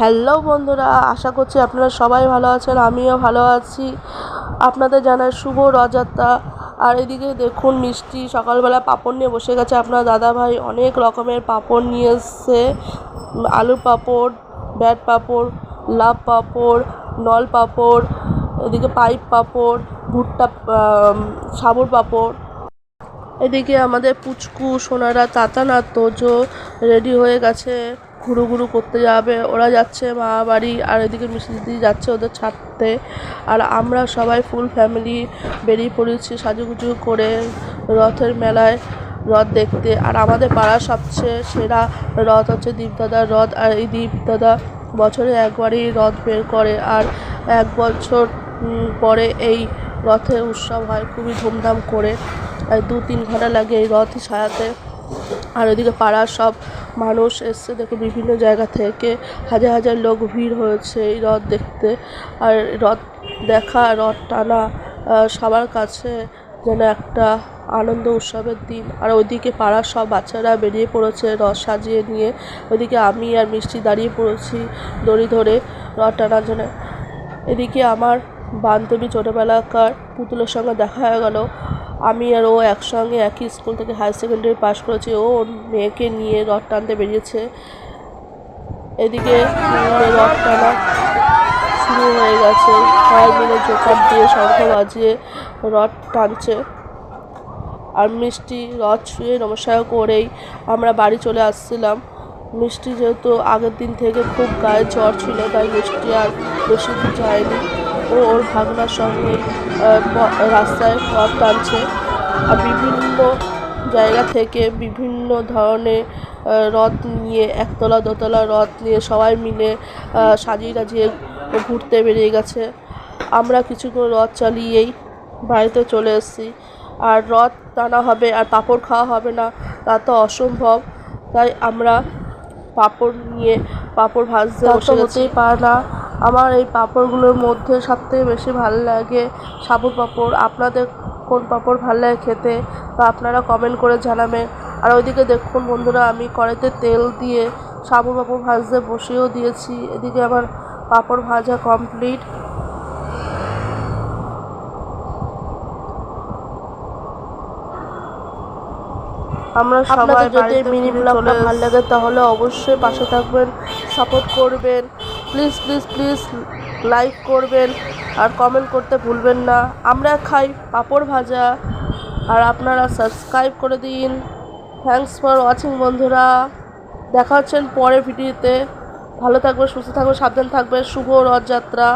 Hello বন্ধুরা, আশা করছি আপনারা সবাই ভালো আছেন, আমিও ভালো আছি। আপনাদের জানাই শুভ রথযাত্রা আর এদিকে দেখুন, মিষ্টি সকালবেলা পাঁপড় নিয়ে বসে গেছে আপনার দাদাভাই। অনেক রকমের পাঁপড় নিয়ে এসছে। আলুর পাঁপড়, ব্যাট পাঁপড় লাভ পাঁপড়, নল পাঁপড়, এদিকে পাইপ পাঁপড়, ভুট্টা সাবুর পাঁপড়। এদিকে আমাদের পুচকু, সোনারা তাতান আর তোজো রেডি হয়ে গেছে। ঘুরু ঘুরু করতে যাবে। ওরা যাচ্ছে মা বাড়ি আর এদিকে মিষ্টি দিদি যাচ্ছে ওদের ছাড়তে। আর আমরা সবাই ফুল ফ্যামিলি বেরিয়ে পড়েছি সাজুগুজু করে রথের মেলায় রথ দেখতে। আর আমাদের পাড়ার সবচেয়ে সেরা রথ হচ্ছে দীপদাদার রথ। আর এই দীপদাদা বছরে একবারই রথ বের করে। আর এক বছর পরে এই রথের উৎসব হয় খুবই ধুমধাম করে। দু তিন ঘণ্টা লাগে এই রথ সাজাতে। আর ওইদিকে পাড়ার সব মানুষ এসছে, দেখো বিভিন্ন জায়গা থেকে। হাজার হাজার লোক ভিড় হয়েছে এই রথ দেখতে। আর রথ দেখা রথ টানা সবার কাছে যেন একটা আনন্দ উৎসবের দিন। আর ওইদিকে পাড়ার সব বাচ্চারা বেরিয়ে পড়েছে রথ সাজিয়ে নিয়ে। ওইদিকে আমি আর মিষ্টি দাঁড়িয়ে পড়েছি দড়ি ধরে রথ টানার জন্য। এদিকে আমার বান্ধবী ছোটোবেলাকার পুতুলের সঙ্গে দেখা হয়ে গেল। আমি আর ও একসঙ্গে একই স্কুল থেকে হায়ার সেকেন্ডারি পাশ করেছি। ও ওর মেয়েকে নিয়ে রথ টানতে বেরিয়েছে। এদিকে রথ টানা শুরু হয়ে গেছে। সবাই মিলে জোকার দিয়ে শঙ্খ বাজিয়ে রথ টানছে। আর মিষ্টি রথ ছুঁয়ে নমস্কার করেই আমরা বাড়ি চলে আসছিলাম। মিষ্টি যেহেতু আগের দিন থেকে খুব গায়ে জ্বর ছিল, তাই মিষ্টি আর বেশি যায়নি ও ওর ভাগনার সঙ্গে রাস্তায় রথ টানছে। আর বিভিন্ন জায়গা থেকে বিভিন্ন ধরনের রথ নিয়ে একতলা দোতলা রথ নিয়ে সবাই মিলে সাজিয়ে টাজিয়ে ঘুরতে বেরিয়ে গেছে। আমরা কিছুক্ষণ রথ চালিয়েই বাড়িতে চলে এসেছি। আর রথ টানা হবে আর পাঁপড় খাওয়া হবে না তা তো অসম্ভব। তাই আমরা পাঁপড় নিয়ে পাঁপড় ভাজতে বসে পারে না আমার এই পাঁপড়গুলোর মধ্যে সবথেকে বেশি ভালো লাগে সাবুর পাঁপড়। আপনাদের কোন পাঁপড় ভালো লাগে খেতে তা আপনারা কমেন্ট করে জানাবেন। আর ওইদিকে দেখুন বন্ধুরা আমি কড়াইতে তেল দিয়ে সাবুর পাঁপড় ভাজতে বসিয়েও দিয়েছি। এদিকে আমার পাঁপড় ভাজা কমপ্লিট আমরা সবাই যদি মিনি ব্লগটা ভালো লাগে তাহলে অবশ্যই পাশে থাকবেন সাপোর্ট করবেন। প্লিজ প্লিজ প্লিজ লাইক করবেন আর কমেন্ট করতে ভুলবেন না। আমরা খাই পাঁপড় ভাজা আর আপনারা সাবস্ক্রাইব করে দিন। থ্যাংকস ফর ওয়াচিং বন্ধুরা। দেখা হচ্ছেন পরের ভিডিওতে ভালো থাকবে সুস্থ থাকবে সাবধান থাকবে শুভ রথযাত্রা।